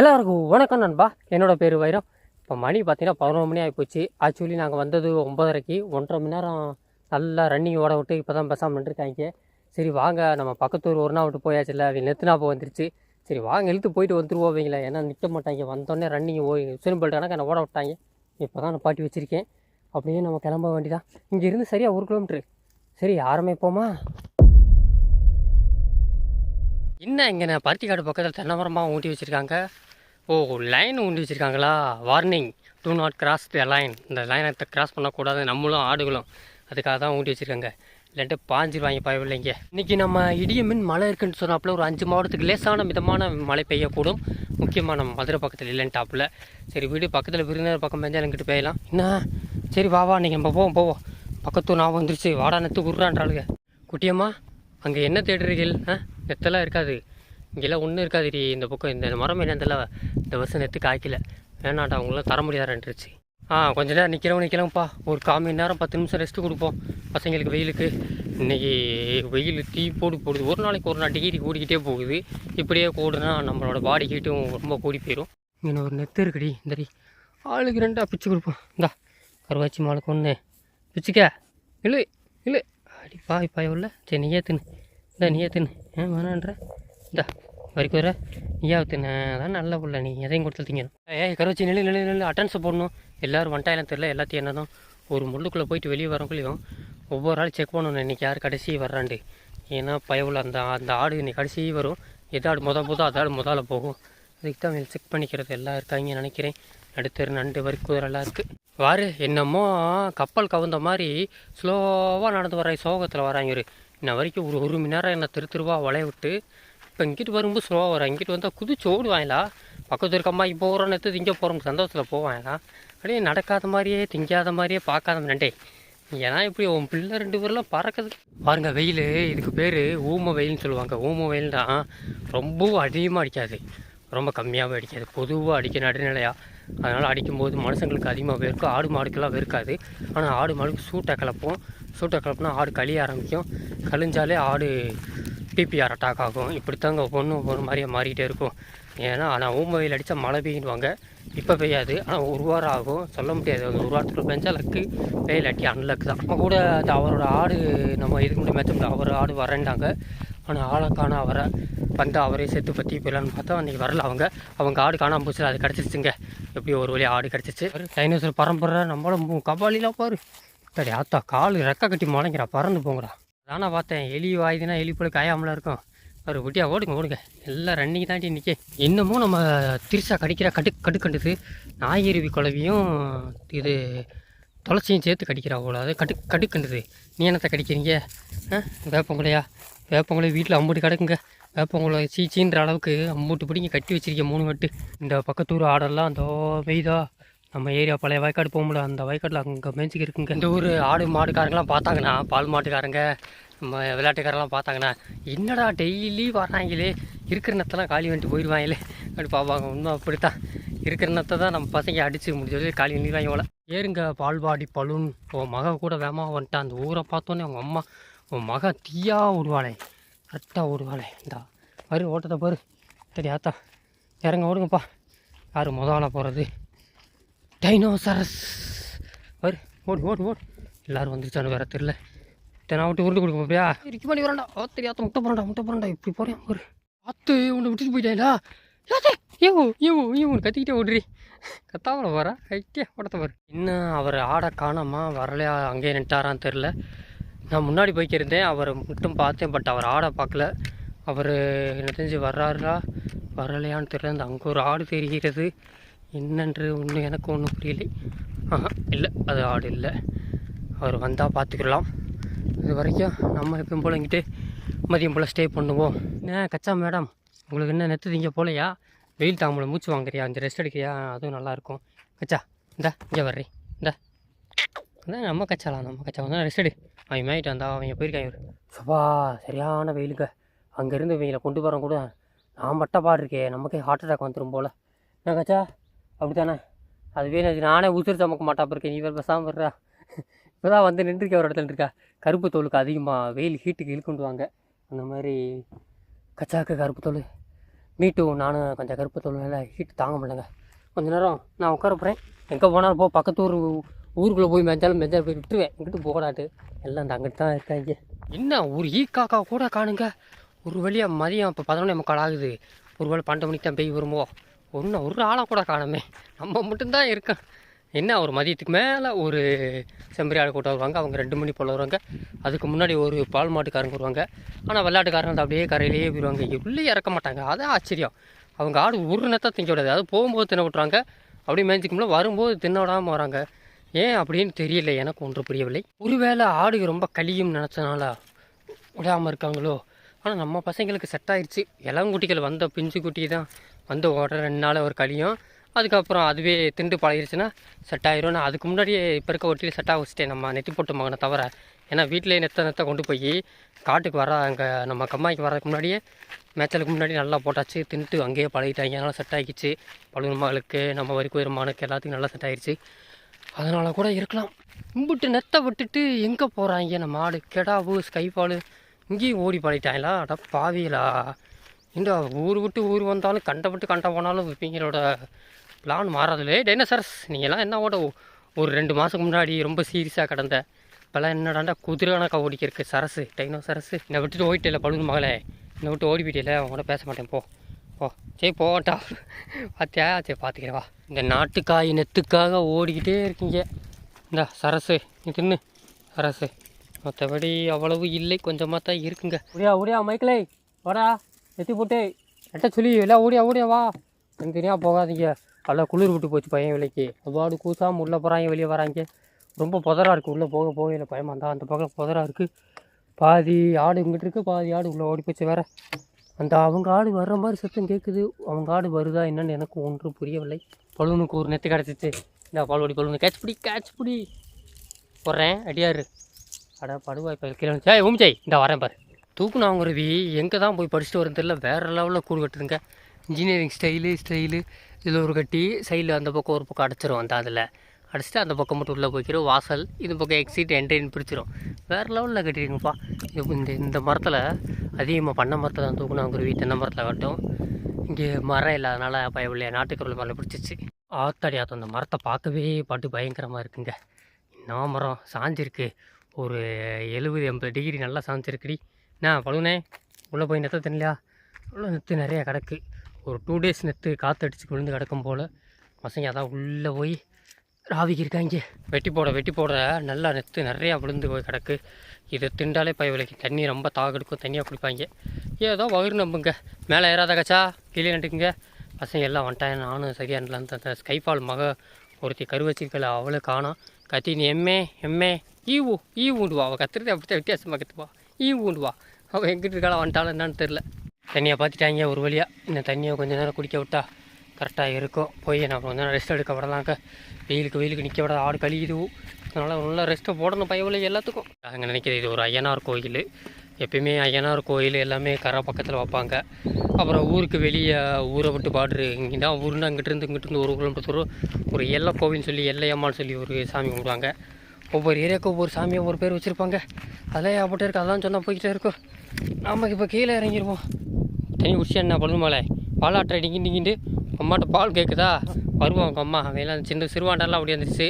எல்லாருக்கும் வணக்கம் நண்பா. என்னோடய பேர் வைரம். இப்போ மணி பார்த்தீங்கன்னா பதினொரு மணி ஆகிப்போச்சு ஆக்சுவலி நாங்கள் வந்தது ஒம்பதரைக்கு ஒன்றரை மணி நேரம் நல்லா ரன்னிங் ஓட விட்டு இப்போ தான் பேசாமல் நின்றுருக்காங்க சரி வாங்க. நம்ம பக்கத்தூர் ஒரு நாள் விட்டு போயாச்சுல்ல அவங்க நெத்துனா போ வந்துருச்சு. சரி வாங்க இழுத்து போயிட்டு வந்துருவோம் அவங்கள. ஏன்னா நிற்க மாட்டாங்க. வந்தோடனே ரன்னிங் ஓய் சிறுபல் கணக்கு என்னை ஓட விட்டாங்க. இப்போ தான் நான் பாட்டி வச்சுருக்கேன். அப்படியே நம்ம கிளம்ப வேண்டியதான் இங்கேருந்து சரியாக ஒரு கிலோமீட்ரு சரி ஆரம்பிப்போமா என்ன இங்கே நான் பருத்திக்காடு பக்கத்தில் தென்னை மரமாக ஊட்டி வச்சுருக்காங்க. ஓ லைன் ஊண்டி வச்சுருக்காங்களா? Warning do not cross the line இந்த லைனை கிராஸ் பண்ணக்கூடாது. நம்மளும் ஆடுகளும். அதுக்காக தான் ஊட்டி வச்சுருக்காங்க. இல்லாட்டி பாஞ்சிருவாங்க பயவில்லைங்க இன்றைக்கி நம்ம இடியமின் மழை இருக்குன்னு சொன்னாப்புல ஒரு அஞ்சு மாவட்டத்துக்கு லேசான மிதமான மழை பெய்யக்கூடும். முக்கியமாக நம்ம மதுரை பக்கத்தில் இல்லைன்னு டாப்பில் சரி வீடு பக்கத்தில் விருந்தினர் பக்கம் பெஞ்சால் எங்கிட்ட பெய்யலாம் என்ன? சரி வா வா நீங்கள் நம்ம போவோம் போவோம். பக்கத்து நான் வந்துருச்சு. வாடா நத்து குர்றான்றாளுங்க குட்டியம்மா அங்கே என்ன தேடுறீர்கள்? ஆ? நெத்தெல்லாம் இருக்காது. இங்கெல்லாம் ஒன்றும் இருக்காதுடி. இந்த பக்கம் இந்த மரம் என்னதில்ல இந்த வருஷம் நெத்து காய்க்கல. வேணாண்டா அவங்களாம் தர முடியாதுன்றுச்சு. ஆ கொஞ்ச நேரம் நிற்கிறவங்க நிற்கலாம்ப்பா ஒரு கால் மணி நேரம் பத்து நிமிஷம் ரெஸ்ட் கொடுப்போம். பசங்களுக்கு வெயிலுக்கு. இன்றைக்கி வெயில் டீ போடு போடுது. ஒரு நாளைக்கு ஒரு நாள் டிகிரி கூடிக்கிட்டே போகுது. இப்படியே கூடுனா நம்மளோட பாடி ஹீட்டும் ரொம்ப கூடி போயிடும் இங்கே ஒரு நெத்து இருக்குடி. இந்தடி. ஆளுக்கு ரெண்டா பிச்சு கொடுப்போம். இந்தா கருவாச்சி மாலுக்கு ஒன்று பிச்சுக்க. இல்லை இல்லை அடி பாய் பாய் உள்ள. சரி நீயே தின்னு இந்த நீயே தின்னு ஏன் வேணான்ற. இந்தா. வரைக்கும் வர. நீயா அதான் நல்ல புள்ள நீ எதையும் கொடுத்து திங்கணும் ஏ கருவச்சி நிலை நிலை நிலை அட்டன்ஸ் போடணும். எல்லோரும் வந்துட்டாயிலும் தெரில எல்லாத்தையும் என்னதான். ஒரு முள்ளுக்குள்ளே போயிட்டு வெளியே வரக்குள்ளேயும் ஒவ்வொரு ஆள் செக் பண்ணணும். இன்றைக்கி யார் கடைசி வர்றாண்டு ஏன்னா பயவுள்ள அந்த அந்த ஆடு இன்னைக்கு கடைசி வரும். எது ஆடு முத முத அது ஆடு முதல்ல போகும். அதுக்கு தான் செக் பண்ணிக்கிறது. எல்லாம் இருக்காங்க நினைக்கிறேன். நடுத்தர் நண்டு வரி குதிரை எல்லாம் இருக்குது வாரு என்னமோ கப்பல் கவுந்த மாதிரி ஸ்லோவாக நடந்து வர சோகத்தில் வராங்க ஒரு இன்ன வரைக்கும் ஒரு ஒரு மணி நேரம் என்னை திரு திருவா வளைய விட்டு இப்போ இங்கிட்டு வரும்போது ஸ்லோவாக வரும் இங்கிட்டு வந்தால் குதிச்சு ஓடுவாங்களா பக்கத்து இருக்க அம்மா இப்போ போகிறோம் நேற்று திங்க போகிறோம் சந்தோஷத்தில் போவாங்களா அப்படியே நடக்காத மாதிரியே திங்காத மாதிரியே பார்க்காத நண்டே ஏன்னா இப்படி உன் பிள்ளை ரெண்டு பேர்லாம் பறக்குது. பாருங்க வெயில் இதுக்கு பேர் ஊம வெயில்னு சொல்லுவாங்க. ஊம வெயில் தான் ரொம்பவும் அதிகமாக அடிக்காது. ரொம்ப கம்மியாகவும் அடிக்காது. பொதுவாக அடிக்க நடுநிலையாக அதனால் அடிக்கும்போது மனுஷங்களுக்கு அதிகமாக வெறுக்கும். ஆடு மாடுக்கெல்லாம் வெறுக்காது. ஆனால் ஆடு மாடுக்கு சூட்டை கலப்போம். சூட்டை கலப்புனா ஆடு கழிய ஆரம்பிக்கும். கழிஞ்சாலே ஆடு பிபிஆர் அட்டாக் ஆகும். இப்படித்தாங்க ஒவ்வொன்றும் ஒவ்வொரு மாதிரியே மாறிக்கிட்டே இருக்கும். ஏன்னா ஆனால் ஊம வெயில் அடித்தா மழை பெய்யுவாங்க. இப்போ பெய்யாது. ஆனால் ஒரு வாரம் ஆகும். சொல்ல முடியாது. ஒரு வாரத்தில் பெஞ்சா லக்கு வெயில் அட்டி அன்லக்கு தான். நம்ம கூட அந்த அவரோட ஆடு நம்ம இதுக்கு முன்னாடி மேட்ச் அவர் ஆடு வரேன்டாங்க ஆனால் ஆளை காண அவரை. வந்து அவரே செத்து பற்றி போயிடலான்னு பார்த்தா அன்றைக்கி வரல அவங்க. அவங்க ஆடு காணாமல் போச்சு அது கிடச்சிச்சுங்க எப்படி ஒரு வழி ஆடு கிடச்சிச்சு டைனோசர் பரம்பரை நம்மளும் கபாலிலாம் பாரு. சரி ஆத்தா கால் ரெக்க கட்டி முளைங்கிறா பறந்து போங்கடா. அதானே பார்த்தேன். எலி வாயுதுன்னா எலி போல காயாமலாம் இருக்கும். ஒரு குட்டியாக ஓடுங்க ஓடுங்க. எல்லாம் ரன்னிங் தாண்டி நிற்க இன்னமும் நம்ம திருசா கடிக்கிற கடு கடுக்கண்டுது நாயருவி குழவியும் இது துளசியும் சேர்த்து கடிக்கிறா அவ்வளோ அது கடு கடுக்கண்டுது நீ என்னத்தை கடிக்கிறீங்க? ஆ? வேப்பங்குலையா வேப்பங்குலை வீட்டில் அம்புட்டு கிடக்குங்க. வேப்பங்குலை சீச்சின்ற அளவுக்கு அம்புட்டு பிடிங்க. கட்டி வச்சிருக்கேன் மூணு வட்டு. இந்த பக்கத்தூர் ஆடெல்லாம் அந்த பெய்தா. நம்ம ஏரியா பழைய வயக்காடு முடியல அந்த வயக்காட்டில் அங்கே மேய்ச்சிக்கு இருக்குங்க. இந்த ஊர் ஆடு மாடுக்காரங்களாம் பார்த்தாங்கண்ணா பால் மாட்டுக்காரங்க நம்ம விளையாட்டுக்காரெல்லாம் பார்த்தாங்கண்ணா. என்னடா டெய்லி வர்றாங்களே இருக்கிற நத்தெல்லாம் காலி வந்துட்டு போயிடுவாங்களே அப்படி பார்ப்பாங்க உண்மை அப்படித்தான். இருக்கிற நத்தை தான் நம்ம பசங்க அடித்து முடிஞ்சது காலி பண்ணிடுவாங்க போல. ஏறுங்க பால்வாடி பலூன். உன் மக கூட வேகமாக வந்துட்டான் அந்த ஊரை பார்த்தோன்னே அவங்க அம்மா உன் மக தீயா ஓடுவாளே. கரெக்டாக ஓடுவாளே. இந்தா பாரு ஓட்டத்தை பாரு. சரி ஆத்தா இறங்க ஓடுங்கப்பா. யார் முதல்ல போகிறது டைனோசரஸ். வரு ஓடு ஓடு ஓடு. எல்லாரும் வந்துருச்சானு வேற தெரில நான் விட்டு உருண்டு கொடுக்க போறியா? இருக்கு பண்ணி வரண்டா ஓ தெரியாத முட்டை போறண்டா முட்டை போறண்டா இப்படி போறேன் ஒரு அத்து உன்னை விட்டுட்டு யாத்தே ஏவோ ஏவோ ஏவோ கத்திக்கிட்டே ஓடுறி. கத்தாமல வர ஐட்டியா ஓடத்த பாரு. இன்னும் அவர் ஆடை காணாமா வரலையா? அங்கேயே நின்ட்டாரான்னு தெரில நான் முன்னாடி போய்க்கிருந்தேன் அவரை மட்டும் பார்த்தேன் பட் அவர் ஆடை பார்க்கல. அவர் என்ன தெரிஞ்சு வர்றாரா வரலையான்னு தெரியல. அந்த அங்கே ஒரு ஆடு தெரிகிறது. என்னன்று ஒன்றும் எனக்கு ஒன்றும் புரியலை. ஆஹா இல்லை அது ஆடு இல்லை. அவர் வந்தால் பார்த்துக்கலாம். இது வரைக்கும் நம்ம எப்பயும் போல் இங்கிட்டு மதியம் போல் ஸ்டே பண்ணுவோம். என்ன கச்சா மேடம் உங்களுக்கு என்ன நெத்து இங்கே போலையா? வெயில் தாமலை மூச்சு வாங்குறியா? அஞ்சு ரெஸ்ட் எடுக்கிறியா? அதுவும் நல்லாயிருக்கும் கச்சா இந்தா இங்கே வர்றேன் இந்தா. அதான் நம்ம கச்சாலாம் நம்ம கச்சா. வந்து ரெஸ்ட் எடு. அவன் மேயிட்டு வந்தா அவங்க போயிருக்கான் இவர். சபா சரியான வெயிலுங்க. அங்கேருந்து இவங்களை கொண்டு வரோம் கூட நான் மட்டும் பாடு இருக்கே. நமக்கே ஹார்ட் அட்டாக் வந்துடும் போல். என்ன கச்சா? அப்படி தானே அதுவே நான் நானே உசுறு சமக்க மாட்டாப்ப இருக்கேன் நீ வேறு பேசாமல் வர்றா இப்போ தான் வந்து நின்றுருக்க ஒரு இடத்துல இருக்கா கருப்பு தோலுக்கு அதிகமாக வெயில் ஹீட்டுக்கு இழுக்கொண்டு வாங்க. அந்த மாதிரி கச்சாக்கு கருப்பு தோல். மீட்டும் நானும் கொஞ்சம் கருப்பு தோல்ல ஹீட்டு தாங்க முடியலங்க. கொஞ்ச நேரம் நான் உட்கார போகிறேன் எங்கே போனாலும் போ பக்கத்து ஊர் ஊருக்குள்ளே போய் மெஞ்சாலும் மெஞ்சாலும் போய் விட்டுருவேன். இங்கிட்டு போகலாட்டு. எல்லாம் இந்த அங்கிட்டு தான் இருக்காங்க என்ன ஒரு ஈ காக்கா கூட காணுங்க. ஒரு வழியாக மதியம் இப்போ பதினொன்று முக்கால் ஆகுது. ஒரு வேளை பன்னெண்டு மணிக்கு தான் பெய் வருமோ? ஒன்றும் ஒரு ஆளாக கூட காணுமே. நம்ம மட்டும்தான் இருக்கோம். என்ன ஒரு மதியத்துக்கு மேலே ஒரு செம்பரி ஆடு கூட்டம் வருவாங்க. அவங்க ரெண்டு மணி போல் வருவாங்க. அதுக்கு முன்னாடி ஒரு பால் மாட்டுக்காரங்க வருவாங்க. ஆனால் விளையாட்டுக்காரங்க அப்படியே கரையிலேயே போயிடுவாங்க உள்ளே இறக்க மாட்டாங்க. அதான் ஆச்சரியம். அவங்க ஆடு ஒரு நேரத்தை திங்க விடாது. அது போகும்போது தின்ன விட்றாங்க அப்படியே மேய்ச்சிக்கும்போது வரும்போது தின்ன விடாமல் வராங்க. ஏன் அப்படின்னு தெரியல. எனக்கு ஒன்று புரியவில்லை. ஒருவேளை ஆடு ரொம்ப கழியும் நினச்சனால விடாமல் இருக்காங்களோ? ஆனால் நம்ம பசங்களுக்கு செட் ஆயிடுச்சு இளங்குட்டிகள் வந்த பிஞ்சு குட்டி தான் வந்து உடனே ரெண்டு நாள் ஒரு கழியும் அதுக்கப்புறம் அதுவே திண்டு பழகிருச்சுன்னா செட் ஆயிரும் நான் அதுக்கு முன்னாடியே இப்போ இருக்க ஒட்டியில் செட்டாக வச்சுட்டேன். நம்ம நெத்தி போட்டு மகனை தவிர. ஏன்னா வீட்டிலேயே நெத்த நெத்த கொண்டு போய் காட்டுக்கு வர அங்கே நம்ம கம்மாய்க்கு வர்றதுக்கு முன்னாடியே மேய்ச்சலுக்கு முன்னாடி நல்லா போட்டாச்சு. தின்ட்டு அங்கேயே பழகிட்டாங்க. அதனால் செட் ஆகிடுச்சு. பழுவன் மகளுக்கு நம்ம வரி குயிர் மகனுக்கு எல்லாத்துக்கும் நல்லா செட் ஆகிடுச்சு. அதனால் கூட இருக்கலாம். கும்பிட்டு நெத்தை விட்டுட்டு எங்கே போகிறாங்க நம்ம ஆடு கெடாவு ஸ்கைபாலு. இங்கேயும் ஓடி பழகிட்டாங்களா? அட பாவியலா இந்த ஊர் விட்டு ஊர் வந்தாலும் கண்டப்பட்டு விட்டு கண்ட போனாலும் விப்பிங்களோட பிளான் மாறாதுலே டைனோசரஸ் நீங்கள்லாம் என்ன ஓட ஒரு ரெண்டு மாதத்துக்கு முன்னாடி ரொம்ப சீரியஸாக கிடந்த. இப்போல்லாம் என்னடாண்டா குதிரை கணக்கா ஓடிக்கிறக்கு சரசு டைனோசரஸு என்னை விட்டுட்டு ஓடிட்டேல பழுது மகளே. என்னை விட்டு ஓடி போயிட்டேல உங்கள்கிட்ட பேச மாட்டேன் போ. ஓ சரி போட்டா பார்த்தியா சரி பார்த்துக்கிறேன் வா. இந்த நாட்டுக்காய் நெத்துக்காக ஓடிக்கிட்டே இருக்கீங்க. இந்த சரசு நீ தின்னு. சரசு மற்றபடி அவ்வளவு இல்லை கொஞ்சமாக தான் இருக்குங்க. ஓடியா ஒரே மைக்கிளே வாடா நெத்தி போட்டு எட்ட சொல்லி எல்லாம் ஓடியா ஓடியா வா. தனித்தனியாக போகாதீங்க. நல்லா குளிர் விட்டு போச்சு பையன் விலைக்கு. அவ்வாடு கூசாமல் உள்ளே போகிறாங்க வெளியே வராங்க. ரொம்ப புதராக இருக்குது உள்ளே போக போக இல்லை பயமாக இருந்தால் அந்த பக்கம் புதராக இருக்குது பாதி ஆடு இங்கிட்டு இருக்குது பாதி ஆடு உள்ளே ஓடி போச்சு வேறு. அந்த அவங்க ஆடு வர்ற மாதிரி சத்தம் கேட்குது அவங்க ஆடு வருதா என்னென்னு எனக்கு ஒன்றும் புரியவில்லை. பழுவனுக்கு ஒரு நெத்து கிடச்சிச்சு. இந்த பால்வடி பழுவனு கேட்ச் பிடி கேட்ச் பிடி. போடுறேன். அடியாரு அட படுவாய் இப்போ கீழே வந்து ஏய் உமிச்சை இந்த வரேன் பாரு. தூக்குனாங்குருவி எங்கே தான் போய் படிச்சுட்டு வரது தெரியல வேறு லெவலில் கூடு கட்டுதுங்க. இன்ஜினியரிங் ஸ்டைலு ஸ்டைலு இதில் ஒரு கட்டி சைடில் அந்த பக்கம் ஒரு பக்கம் அடைச்சிரும் அந்த அதில். அடிச்சுட்டு அந்த பக்கம் மட்டும் உள்ளே போய்க்கிறோம் வாசல் இது பக்கம் எக்ஸிட் என்ட்ரின்னு பிரிச்சிடும் வேறு லெவலில் கட்டியிருக்குப்பா இந்த இந்த மரத்தில் அதிகமாக பண்ண மரத்தில் தான் தூக்குனாங்குருவி தென்னை மரத்தில் கட்டும். இங்கே மரம் இல்லாதனால பயவில்லையா நாட்டுக்கருள் மரம் பிடிச்சிச்சு ஆத்தாடி ஆத்தம் அந்த மரத்தை பார்க்கவே பாட்டு பயங்கரமாக இருக்குங்க. என்ன மரம் சாஞ்சிருக்கு. ஒரு எழுபது எண்பது டிகிரி நல்லா சாஞ்சிருக்குடி. என்ன பழுனே உள்ளே போய் நெத்த தெரியலையா? உள்ள நெத்து நிறையா கிடக்கு. ஒரு டூ டேஸ் நெத்து காற்று அடித்து விழுந்து கிடக்கும் போல். பசங்க அதான் உள்ளே போய் ராவிக்கு இருக்காங்க. வெட்டி போட வெட்டி போட நல்லா நெத்து நிறையா விழுந்து போய் கிடக்கு. இதை திண்டாலே பயவிலைக்கு தண்ணி ரொம்ப தாகெடுக்கும் தண்ணியாக குடிப்பாங்க. ஏதோ வயிறு நம்புங்க. மேலே ஏறாத கச்சா கீழே நட்டுக்குங்க. பசங்க எல்லாம் வந்துட்டாங்க. நானும் சரியான அந்த ஸ்கைஃபால் மக ஒருத்தி கருவச்சிக்கல அவளை காணோம் கத்தி எம்மே எம்மே எம்மே ஈவு ஈ ஊண்டுவா அவள் கத்துறது அப்படித்தான் வித்தியாசமாக கற்றுவா ஈ ஊண்டுவா அவன் எங்கிட்டு இருக்காளா வந்துட்டாலும் என்னன்னு தெரில தண்ணியை பார்த்துட்டாங்க ஒரு வழியாக இந்த தண்ணியை கொஞ்ச நேரம் குடிக்க விட்டா கரெக்டாக இருக்கும். போய் நான் கொஞ்ச நேரம் ரெஸ்ட் எடுக்க விடலாங்க வெயிலுக்கு வெயிலுக்கு நிற்க விடாத ஆடு கழியுது. அதனால் நல்லா ரெஸ்ட்டை போடணும் பயவில் எல்லாத்துக்கும். நாங்கள் நினைக்கிறது இது ஒரு ஐயனார் கோயில். எப்பயுமே ஐயனார் கோயில் எல்லாமே கரை பக்கத்தில் வைப்பாங்க. அப்புறம் ஊருக்கு வெளியே ஊரை விட்டு பாடுறது இங்கே தான் ஊருன்னா இங்கிட்டிருந்து இங்கிட்டிருந்து ஒரு கிலோமீட்டர் தூரம் ஒரு எல்லை கோவில்னு சொல்லி எல்லையம்மான்னு சொல்லி ஒரு சாமி கும்பிடுவாங்க. ஒவ்வொரு ஏரியாவுக்கு ஒவ்வொரு சாமியை ஒவ்வொரு பேர் வச்சுருப்பாங்க. அதெல்லாம் ஏற்பட்டு இருக்கு அதான் சொன்னால் போய்கிட்டே இருக்கும். நமக்கு இப்போ கீழே இறங்கிடுவோம் தண்ணி குடிச்சு என்ன பழுது மலை? பாலாட்டை டிங்கி டிங்கிட்டு அம்மாட்ட பால் கேட்குதா வருவான் உங்கள் அம்மா. அவன் எல்லாம் சின்ன சிறுவாண்டெல்லாம் அப்படி வந்துருச்சு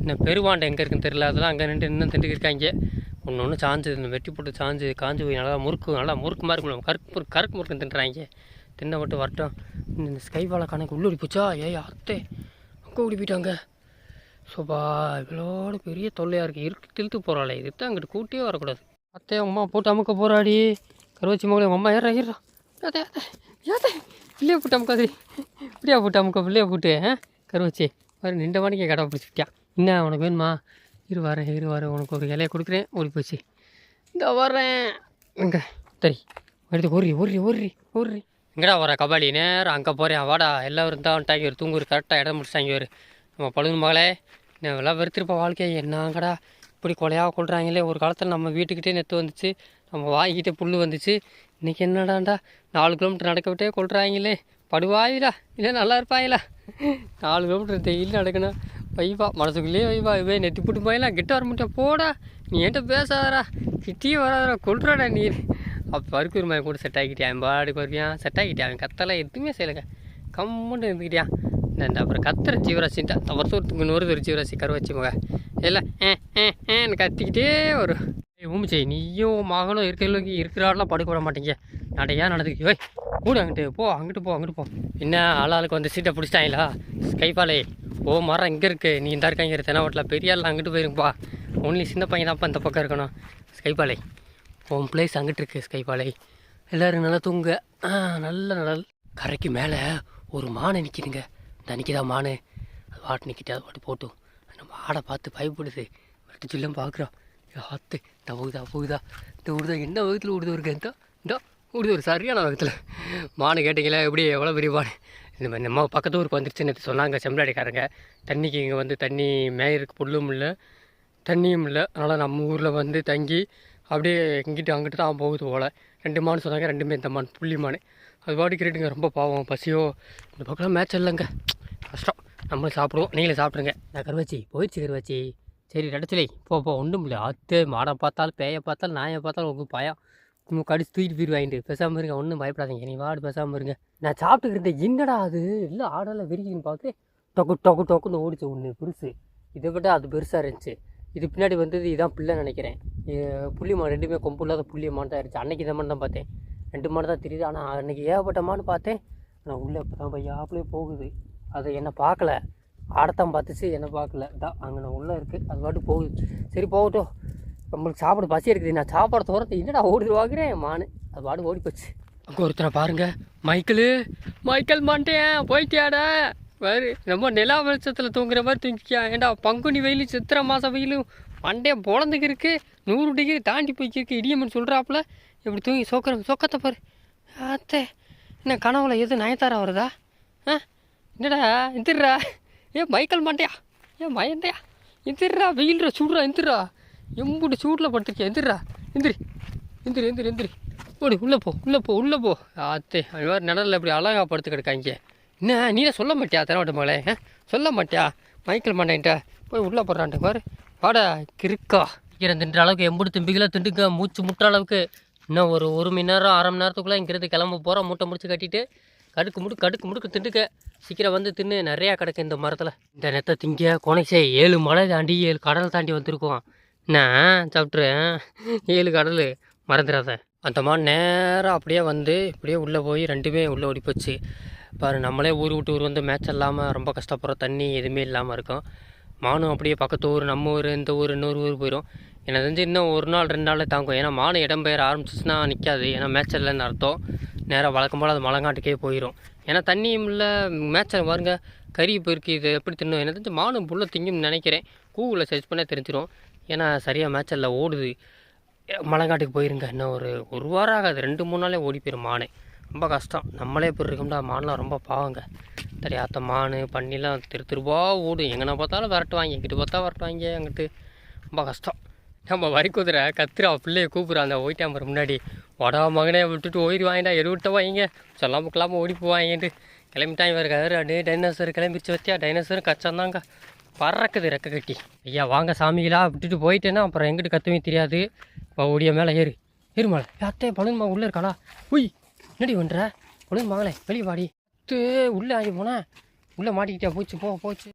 இந்த பெருவாண்டை எங்கே இருக்குன்னு தெரியல. அதெல்லாம் அங்கே நின்று இன்னும் திண்டுக்கு இருக்காங்க ஒன்று ஒன்று சாஞ்சு இந்த வெட்டி போட்டு சாஞ்சு காஞ்சு போய் நல்லா முறுக்கு நல்லா முறுக்கு மாதிரி இருக்கும் கருக்கு முறுக்கு கருக்கு முறுக்கு தின்றாங்க தின்ன மட்டும் வரட்டும். இந்த ஸ்கை வாழை கணக்கு உள்ளூடி போச்சா? ஏய் அத்தை. அங்கே ஓடி போயிட்டாங்க. சோபா இவ்வளோட பெரிய தொல்லையாக இருக்குது இருக்கு திழுத்து போகிறாளே இது தான் அங்கிட்டு கூட்டியே வரக்கூடாது. அத்தை அம்மா போட்டு அமுக்க போராடி கருவச்சி மகளே உங்கள் அம்மா ஏறா. ஏறா அதே அதே ஏதே பிள்ளைய போட்டு அமுக்காது இப்படியா போட்டு அமுக்க பிள்ளைய போட்டு கருவச்சி வர நின்ற மணிக்கு கடை பிடிச்சிக்கிட்டியா. என்ன உனக்கு வேணுமா? இரு வரேன் இரு வரேன் உனக்கு ஒரு இலையை கொடுக்குறேன் ஓடி போச்சு. இந்த வரேன் இங்கே சரி எடுத்து ஓடுறி ஓடுறி ஓடுறி ஓடுறி. எங்கடா வர கபாலி? நேரம் அங்கே போகிறேன் வாடா. எல்லாரும் தான் வந்துட்டாங்க ஒரு தூங்குற கரெக்டாக இடம் முடிச்சிட்டாங்க ஒரு நம்ம பழுது மகளே நான் எல்லாம் வெறுத்திருப்பா வாழ்க்கையை என்னங்கடா? இப்படி கொலையாக கொள்கிறாங்களே ஒரு காலத்தில் நம்ம வீட்டுக்கிட்டே நெத்து வந்துச்சு நம்ம வாங்கிட்டே புல் வந்துச்சு இன்றைக்கி என்னடாண்டா நாலு கிலோமீட்டர் நடக்க விட்டே கொள்கிறாங்களே படுவாயிலா இல்லை நல்லா இருப்பாயிலா? நாலு கிலோமீட்டர் டெய்லி நடக்கணும். வைவா மனசுக்குள்ளேயே வைவா இவே நெத்தி போட்டு போயலாம் கிட்ட வர மாட்டேன் போடா நீ என்கிட்ட பேசாதடா கிட்டேயும் வராதரா கொள்றாடா நீ. அப்போ பருக்கூர் மாதிரி கூட செட் ஆகிட்டியான் பாடுக்கு வருவியான் செட் ஆகிட்டியா அவன் கத்தலாம் எதுவுமே செய்யலைங்க கம்முன்னு இருந்துக்கிட்டியான். இந்த அப்புறம் கத்துற ஜீவராசின்ட்டா. வருஷத்துக்கு நூறு ஒரு ஜீவராசி கருவச்சி மக எல்லாம் ஏ ஏன்னு கத்திக்கிட்டே ஒரு ஊமிச்சை நீயும் மகனும் இருக்கிறவங்க இருக்கிறாள்லாம் படுக்க விட மாட்டீங்க. நடையா நடந்துக்கு ஓய் கூட அங்கிட்டு போ அங்கிட்டு போ அங்கிட்டு போ. என்ன ஆளாளுக்கு வந்து சீட்டை பிடிச்சிட்டாங்களா? ஸ்கைபாலே ஓ மரம் இங்கே இருக்கு. நீ இந்த இருக்காங்க தெனாவட்டில் பெரிய ஆள் அங்கிட்டு போயிருங்கப்பா ஒன்லி சின்ன பையன் தான்ப்பா இந்த பக்கம் இருக்கணும். ஸ்கைபாலை உன் பிளேஸ் அங்கிட்டு இருக்கு ஸ்கைபாலை எல்லோரும் நல்லா தூங்க நல்ல நல்ல. கரைக்கு மேலே ஒரு மானை நிற்கிதுங்க தனிக்குதான் மானு அது வாட்டு நிற்கிட்டு அது வாட்டு போட்டும். நம்ம ஆடை பார்த்து பயப்படுது. வெட்டு சொல்லும் பார்க்குறோம். ஆத்து இந்த போகுதா. போகுதா இந்த விடுதா என்ன வகத்தில் விடுது ஒரு இந்த இந்த விடுது ஒரு சரியான வகத்தில். மானு கேட்டிங்களா எப்படி எவ்வளோ பெரிய மானு? இந்த மாதிரி நம்ம பக்கத்து ஊருக்கு வந்துருச்சுன்னு சொன்னாங்க செம்பலாடிக்காரங்க. தண்ணிக்கு இங்கே வந்து தண்ணி மேயருக்கு புல்லும் இல்லை தண்ணியும் இல்லை. அதனால் நம்ம ஊரில் வந்து தங்கி அப்படியே இங்கிட்டு அங்கிட்டு தான் போகுது போல். ரெண்டு மான் சொன்னாங்க ரெண்டுமே இந்த மான் புள்ளி மான். அது பாட்டுக்கு கிரேட்டுங்க ரொம்ப பாவம் பசியோ இந்த பக்கம்லாம் மேட்ச் இல்லைங்க. கஷ்டம். நம்மளும் சாப்பிடுவோம் நீங்களே சாப்பிடுங்க. நான் கருவாச்சி போயிடுச்சு கருவாச்சி. சரி ரெடச்சிலை போ போ ஒன்றும் இல்லை. ஆத்து மாடை பார்த்தாலும் பேயை பார்த்தாலும் நாயை பார்த்தாலும் உங்கள் பயம். இன்னும் கடிச்சு தூக்கிட்டு போயிட்டு வாங்கிட்டு பேசாமல் இருங்க ஒன்றும் பயப்படாதீங்க. நீ வாடு பேசாமல் இருங்க. நான் சாப்பிட்டுக்கிட்டு இருந்தேன். என்னடா அது? இல்லை ஆடெல்லாம் விரிக்குதுன்னு பார்த்து டொக்கு டொக்கு டொக்குன்னு ஓடிச்சு ஒன்று பெருசு. இதை விட அது பெருசாக இருந்துச்சு. இது பின்னாடி வந்தது இதான் பிள்ளை நினைக்கிறேன். புள்ளியம்மா புள்ளி ரெண்டுமே கொம்பு இல்லாத புள்ளியம்மான் தான் இருந்துச்சு. அன்னைக்கு இதை மட்டும் தான் பார்த்தேன். ரெண்டு மான் தான் தெரியுது. ஆனால் அன்றைக்கி ஏகப்பட்டமானு பார்த்தேன். ஆனால் உள்ளே இப்போ தான் பையாப்புலேயே போகுது. அது என்னை பார்க்கல. ஆடத்தான் பார்த்துச்சு என்னை பார்க்கல. தான் அங்கே நான் உள்ளே இருக்குது அது பாட்டு போகுது. சரி போகட்டும். நம்மளுக்கு சாப்பிட பசி இருக்குது நான் சாப்பாடு தோரத்தை என்னடா ஓடி வாங்குறேன் மானு. அது பாட்டு ஓடி போச்சு. அங்கே ஒருத்தனை பாருங்கள் மைக்கிளு மைக்கேல் மாட்டேன். போயிட்டியாடா. வேறு ரொம்ப நிலா வெளிச்சத்தில் தூங்குற மாதிரி தூங்கிக்கியா ஏண்டா பங்குனி வெயில் சித்திரை மாதம் வெயிலும் மண்டே பொழந்துக்கு இருக்குது நூறு டிகிரி தாண்டி போய்க்கிருக்கு இடியம்னு சொல்கிறாப்புல இப்படி தூங்கி சோக்கிற சோக்கத்தை பாரு. ஆத்தே என்ன கனவுல எது நயத்தாரா வருதா? ஆ? என்னடா எந்திரா ஏன் மைக்கேல் மாட்டியா? ஏன் மயந்தையா? எந்திரா வெயில்ரா சூடுறா எந்திரா எம்புட்டு சூடில் படுத்துருக்கியா? எந்திரா எந்திரி. எந்திரி எந்திரி எந்திரி. ஓடி உள்ளே போ உள்ளே போ உள்ளே போ. ஆத்தே அது மாதிரி நிழலில் இப்படி அழகாக படுத்து கிடக்காங்க என்ன நீயே சொல்ல மாட்டியா தெனாவட்ட மகளே? ஆ? சொல்ல மாட்டியா? மைக்கேல் மாட்டேன்ட்ட. போய் உள்ளே போடுறான்ட்டு பாரு. வாடா கிறுக்கா. இறந்துன்ற அளவுக்கு எம்புடு திம்பிக்கெல்லாம் திண்டுக்க மூச்சு முட்டுற அளவுக்கு. இன்னும் ஒரு ஒரு மணி நேரம் அரை மணி நேரத்துக்குள்ளே இங்கேருந்து கிளம்ப போகிறோம் மூட்டை முடிச்சு கட்டிட்டு கடுக்கு முடுக்கு கடுக்கு முடுக்கு திண்டுக்க. சீக்கிரம் வந்து தின்னு நிறையா கிடக்கு இந்த மரத்தில். இந்த நெத்தை திங்க கொனைச்சே ஏழு மலை தாண்டி ஏழு கடல் தாண்டி வந்திருக்கோம். நான் சாப்பிட்றேன் ஏழு கடல். மறந்துடாத. அந்த மாதிரி நேராக அப்படியே வந்து இப்படியே உள்ளே போய் ரெண்டுமே உள்ளே ஓடி போச்சு. பாரு நம்மளே ஊர் விட்டு ஊர் வந்து மேட்ச் இல்லாமல் ரொம்ப கஷ்டப்படுறோம் தண்ணி எதுவுமே இல்லாமல் இருக்கும். மானும் அப்படியே பக்கத்து ஊர் நம்ம ஊர் இந்த ஊர் இன்னொரு ஊர் போயிடும் எனக்கு தெரிஞ்சு இன்னும் ஒரு நாள் ரெண்டு நாள் தாங்கும். ஏன்னா மானு இடம் பெயர ஆரம்பிச்சிச்சுன்னா நிற்காது ஏன்னா மேட்ச் இல்லைன்னு அர்த்தம்? நேராக வழக்கம் போல் அது மலங்காட்டுக்கே போயிடும் ஏன்னா தண்ணியும் இல்லை மேட்ச்சில் பாருங்க கறி போயிருக்கு. இது எப்படி தின்னும்? எனக்கு தெரிஞ்சு மானு புல்ல திங்கும்னு நினைக்கிறேன். கூகுளில் சர்ச் பண்ணால் தெரிஞ்சிடும் ஏன்னா சரியாக மேட்ச் இல்லை ஓடுது மலங்காட்டுக்கு போயிருங்க. இன்னும் ஒரு ஒரு வாரம் ஆகாது. ரெண்டு மூணு நாளே ஓடி போயிடும் மானு. ரொம்ப கஷ்டம். நம்மளே இப்படி இருக்கோம்டா மானெலாம் ரொம்ப பாவங்க. தெரியாத மான் பண்ணிலாம் திரு திருவா ஓடும். எங்கன்னா பார்த்தாலும் விரட்டுவாங்க இங்கிட்டு பார்த்தா விரட்டுவாங்க அங்கிட்டு ரொம்ப கஷ்டம். நம்ம வரி குதிரை கத்துறா பிள்ளைய கூப்பிட்றா அந்த ஓயிட்டாம்பர் முன்னாடி. வடா மகனே விட்டுட்டு ஓயிடுவாங்கடா வாங்கிடா எருவிட்ட வாங்க. சொல்லாம கொள்ளாமல் ஓடி போவாங்கன்ட்டு. கிளம்பிட்டாங்க வேறு அடே டைனோசர் கிளம்பிச்சு வச்சியா டைனோசர் கச்சாந்தாங்க பறக்குது ரெக்க கட்டி. ஐயா வாங்க சாமிகளா விட்டுட்டு போயிட்டேன்னா அப்புறம் எங்கிட்டு கத்துமே தெரியாது. இப்போ ஓடிய மேலே ஏறு. ஏறு மலை அத்தே மகன் உள்ளே இருக்காளா? உய் என்னடி பண்ணுற பழுன் மகளே வெளியே வாடி. தே உள்ளே ஆகி போனேன் உள்ளே மாட்டிக்கிட்டியா? போச்சு போ போச்சு.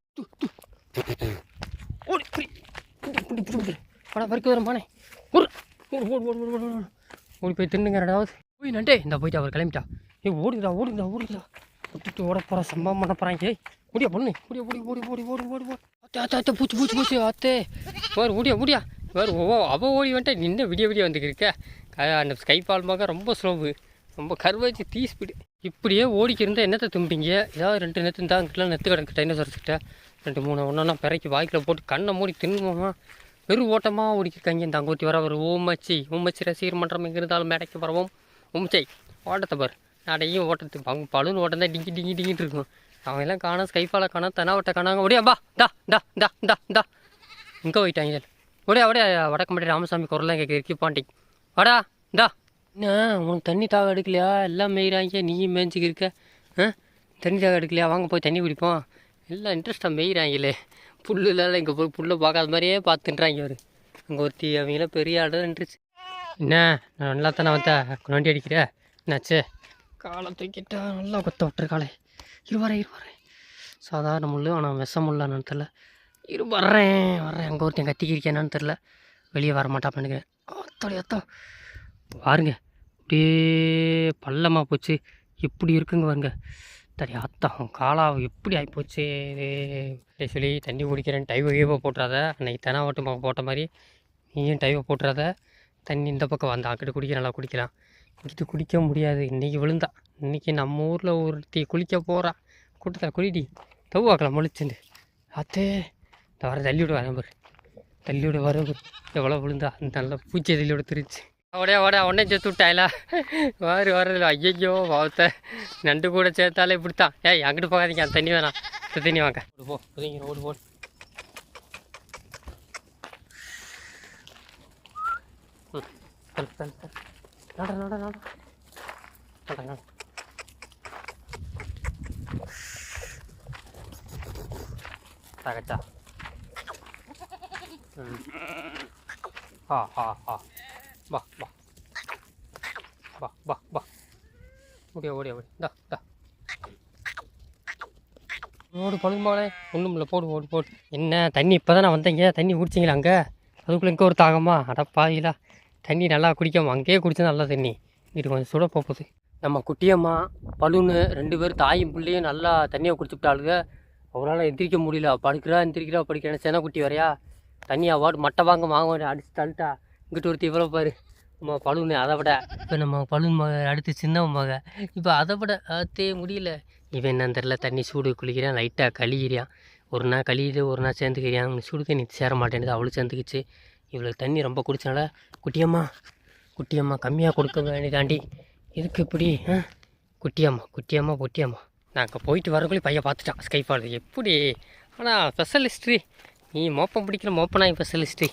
புடி படா பறிக்க வரும் பானே. ஒரு ஓடு ஓடி போய் தின்னுங்க ரெண்டாவது. போய் நண்டே. இந்த போயிட்டு அவர் கிளம்பிட்டா. ஏ ஓடுங்கடா ஓடுங்கடா ஓடுங்கடா. விட்டுட்டு ஓட போகிற சம்பவம் பண்ண போகிறாங்க ஏய் ஓடியா பொண்ணு? ஓடியா ஓடி ஓடி ஓடி ஓடி ஓடி ஓடி. அத்தை அத்தை அத்தை பூச்சி பூச்சி பூச்சி அத்தே வேறு ஓடியா ஓடியா. வேறு ஓ அவள் ஓடி வந்துட்டு. நின்று விடிய விடிய வந்துக்கிருக்க அந்த ஸ்கை பால்மாக ரொம்ப ஸ்லோவு ரொம்ப கருவாச்சு தீ ஸ்பீடு இப்படியே ஓடிக்கி இருந்தால் என்னத்தை தும்பிங்க? ஏதாவது ரெண்டு நெத்து இருந்தால் அங்கிட்டலாம் நெத்து கிடக்கு டைனோசர்ஸ்கிட்ட ரெண்டு மூணு ஒன்றா பிறக்கி வாய்க்கில் போட்டு கண்ணை மூடி தின்னுவோமா? வெறும் ஓட்டமாக ஓடிக்கிருக்காங்க இந்த அங்கோட்டி வர ஒரு ஓமச்சி. ஓமச்சி ரசிகர் மன்றம் எங்கே இருந்தாலும் மேடைக்கு வரவும். ஓமச்சை ஓட்டத்தை பாரு. நடையும் ஓட்டத்துக்கு அவங்க பழுன்னு ஓட்டம் தான் டிங்கி டிங்கி டிங்கிட்டு இருக்கும். அவங்க எல்லாம் காணா ஸ்கைஃபால காணா தெனாவட்ட காணாங்க. ஒடியா பா டா டா டா டா டா. இங்கே போயிட்டாங்க ஒடியா ஒடியா வடக்கம்பட்டி ராமசாமி குரலாம் கேட்க இருக்கி பாண்டி. வாடா டா. என்ன உனக்கு தண்ணி தாக எடுக்கலையா? எல்லாம் மேய்கிறாங்க நீயும் மேய்ஞ்சிக்கிருக்க. ஆ? தண்ணி தாக எடுக்கலையா? வாங்க போய் தண்ணி குடிப்போம். எல்லாம் இன்ட்ரெஸ்ட்டாக மேய்கிறாங்களே புல்லு இல்லாத இங்கே போய் புல்லை பார்க்காத மாதிரியே பார்த்துன்றாங்க அவர் அங்கே ஒருத்தி அவங்கள பெரிய ஆடு நின்றுச்சு. என்ன நான் நல்லா தானே வந்தேன் நொண்டி அடிக்கிற என்னாச்சு? காலை தூக்கிட்டா நல்லா கொத்த விட்டுருக்காளே. இருவாரே இருவாரே சாதாரண முள் ஆனால் விஷ முள்ளான்னு தெரில இரு வர்றேன் வர்றேன் அங்கே ஒருத்தன் கத்திக்கிருக்கேனான்னு தெரில வெளியே வர மாட்டான்னு நினைக்கிறேன் அத்தோடி அத்தம் பாருங்க அப்படியே பள்ளமாக போச்சு. எப்படி இருக்குங்க பாருங்க. அத்தடி அத்தம் காலா எப்படி ஆகிப்போச்சு இது சொல்லி தண்ணி குடிக்கிறேன் டைவை கீவை போட்டுறாத. அன்னைக்கு தெனா ஓட்டு போட்ட மாதிரி நீயும் டைவை போட்டுறாத. தண்ணி இந்த பக்கம் வந்தா அங்கிட்டு குடிக்க நல்லா குடிக்கலாம். இங்கிட்டு குடிக்க முடியாது. இன்றைக்கி விழுந்தா. இன்றைக்கி நம்ம ஊரில் ஒருத்தி குளிக்க போகிறா கூட்டத்தில் குளிடி தவ்வாக்கலாம் முழிச்சுண்டு. அத்தே இந்த வர தள்ளி விடுவார் நம்பர் தள்ளி விடுவார் எவ்வளோ விழுந்தா அந்த நல்ல பூச்சி தள்ளி விட திருச்சு ஓடே ஓட உடனே சேர்த்து விட்டாயில? வாரி வரதில்ல ஐயோ பாவத்தை. நண்டு கூட சேர்த்தாலே இப்படித்தான். ஏய் அங்கிட்டு போகாதீங்க அந்த தண்ணி வேணாம். இந்த தண்ணி வாங்க. ஓடு போ புதிங்க ஓடு போ. தகச்சா. ஆ ஆ ஆ. வா வா வா வா வா ஓடியா ஓடியா ஓடி தா தா ஓடு பழுகுமானே ஒன்றும் இல்லை போடு ஓடு போடு. என்ன தண்ணி இப்போ நான் வந்தீங்க தண்ணி குடிச்சிங்களா அங்கே? அதுக்குள்ளே இங்கே ஒரு தாகமா? அட பாவிலா தண்ணி நல்லா குடிக்காம அங்கேயே குடிச்சா நல்லா தண்ணி. இது கொஞ்சம் சுட போகுது. நம்ம குட்டியம்மா பலூனு ரெண்டு பேரும் தாயும் பிள்ளையும் நல்லா தண்ணியை குடிச்சுட்டாளுங்க அவரால் எந்திரிக்க முடியல. படுக்கிறா எந்திரிக்கிறா படிக்கிறேன் சென குட்டி வரையா? தண்ணி அவார்டு மட்டை வாங்க வாங்க அடிச்சு தள்ளிட்டா. இங்கிட்டு ஒருத்தி இவ்வளோ பாரு. நம்ம பலூனு அதை விட. இப்போ நம்ம பலூன் மக அடுத்து சின்ன மக. இப்போ அதை விட அதே முடியல. இவன் என்னன்னு தெரில தண்ணி சூடு குளிக்கிறான் லைட்டாக கழுகிறான் ஒரு நாள் கழுகிட்டு ஒரு நாள் சேர்ந்துக்கிறான். சுடு தண்ணி சேர மாட்டேங்குது அவளும் சேர்ந்துக்கிச்சு. இவளுக்கு தண்ணி ரொம்ப குடிச்சனால குட்டியம்மா குட்டியம்மா கம்மியாக கொடுக்க வேண்டியதாண்டி. இதுக்கு இப்படி ஆ? குட்டியம்மா குட்டியம்மா குட்டியம்மா நான் அங்கே போயிட்டு வரக்குள்ளே பையன் பார்த்துட்டான் ஸ்கைப் ஆடுறது எப்படி? ஆனால் ஸ்பெஷலிஸ்ட்ரி நீ மோப்பம் பிடிக்கிற மோப்பனாய் ஸ்பெஷலிஸ்ட்ரி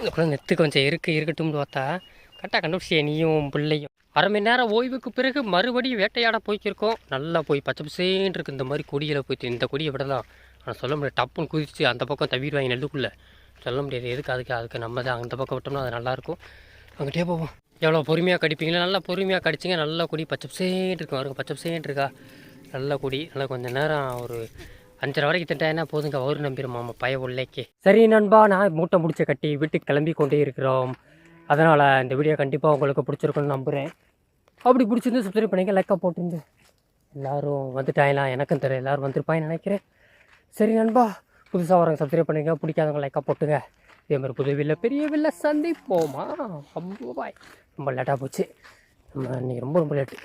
இதுக்குள்ள நெத்து கொஞ்சம் இருக்கு இருக்கட்டும்னு பார்த்தா கரெக்டாக கண்டுபிடிச்சிய நீயும் பிள்ளையும். அரை மணி நேரம் ஓய்வுக்கு பிறகு மறுபடியும் வேட்டையாட போய்க்கிருக்கோம். நல்லா போய் பச்சை பசேன்னு இருக்கு இந்த மாதிரி கொடியில் போயிட்டு இந்த கொடியை விடலாம். ஆனால் சொல்ல முடியாது டப்புன்னு குதிச்சு அந்த பக்கம் தவிடுவாங்க நெல்லுக்குள்ளே. சொல்ல முடியாது எதுக்கு அதுக்கு அதுக்கு நம்ம தான் அந்த பக்கம் விட்டோம்னா அது நல்லாயிருக்கும் அங்கிட்டே போவோம். எவ்வளோ பொறுமையாக கடிப்பீங்களா? நல்லா பொறுமையாக கடிச்சிங்க. நல்லா கொடி பச்சை பசேன்ட்டு இருக்கும் பாருங்க பச்சை பசேன்ட்டு இருக்கா? நல்ல கொடி. நல்லா கொஞ்சம் நேரம் ஒரு அஞ்சரை வரைக்கும் திட்டாயினா போதுங்க அவரு நம்பிடும் மாமா பய உள்ளேக்கு சரி நண்பா நான் மூட்டை முடிச்ச கட்டி வீட்டுக்கு கிளம்பி கொண்டே இருக்கிறோம். அதனால் இந்த வீடியோ கண்டிப்பாக உங்களுக்கு பிடிச்சிருக்குன்னு நம்புகிறேன் அப்படி பிடிச்சிருந்து சப்ஸ்கிரைப் பண்ணிக்க லைக்காக போட்டுருந்து எல்லோரும் வந்துட்டாங்களாம் எனக்கும் தெரியல. எல்லோரும் வந்திருப்பாங்கன்னு நினைக்கிறேன். சரி நண்பா புதுசாக வரவங்க சப்ஸ்கிரைப் பண்ணுங்க பிடிக்காதவங்க லைக்காக போட்டுங்க. இதே மாதிரி புது வில்ல பெரிய வில்ல சந்திப்போமா? ரொம்ப பாய். ரொம்ப லேட்டாக போச்சு. நம்ம இன்றைக்கி ரொம்ப ரொம்ப லேட்டு